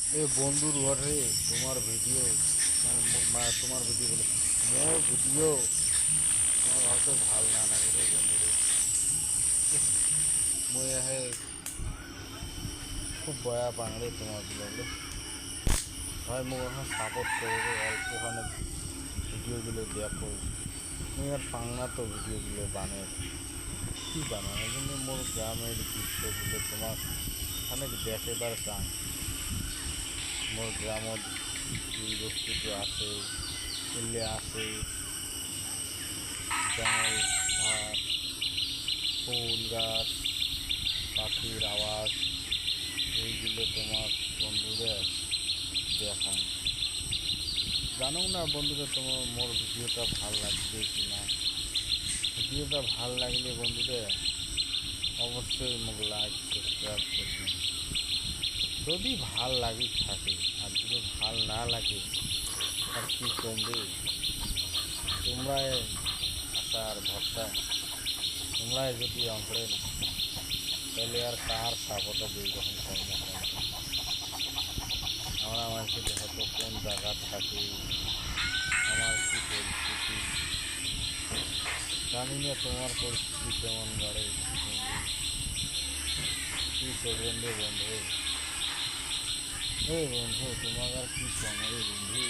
এ বন্ধুর ঘরে তোমার ভিডিও মানে তোমার ভিডিও বলে, মোর ভিডিও তোমার হয়তো ভালো না লাগে রে বন্ধুরে মই আহে, খুব বয়া পাং রে তোমার ব্লগে ভাই, মোক এখন সাপোর্ট করো রে অল্পখানে ভিডিওগুলো দেখো। মুই আর পাং না তো ভিডিওগুলো বানে কি এই জন্য মোর গ্রামের দৃশ্যগুলো তোমার অনেক দেখাবার চান মোর গ্রামত এই বস্তুটো আছে এলে আছে। জঙ্গল ঘাট ফুল, গাছ, পাখির আওয়াজ, এইগুলো তোমার বন্ধুদের দেখান। জানো না বন্ধুরা তোমার মোর ভিডিওটা ভালো লাগবে কি না। ভিডিওটা ভালো লাগলে বন্ধুদের অবশ্যই মোক লাইক সাবস্ক্রাইব করবেন। যদি ভালো লাগি থাকে, আর যদি ভালো না লাগে, আর কি করবে তোমরাই আশা আর ভরসা। তোমরাই যদি অঙ্করেন তাহলে আর কার সাপোর্টে দুই রকম কর্ম আমরা মানুষের হয়তো কোন জায়গা থাকি? আমার কি পরিস্থিতি? জানি না তোমার পরিস্থিতি কেমন বাড়ে কি করবেন রে বন্ধু? এই বন্ধু তোমার আর কি কম রে বন্ধু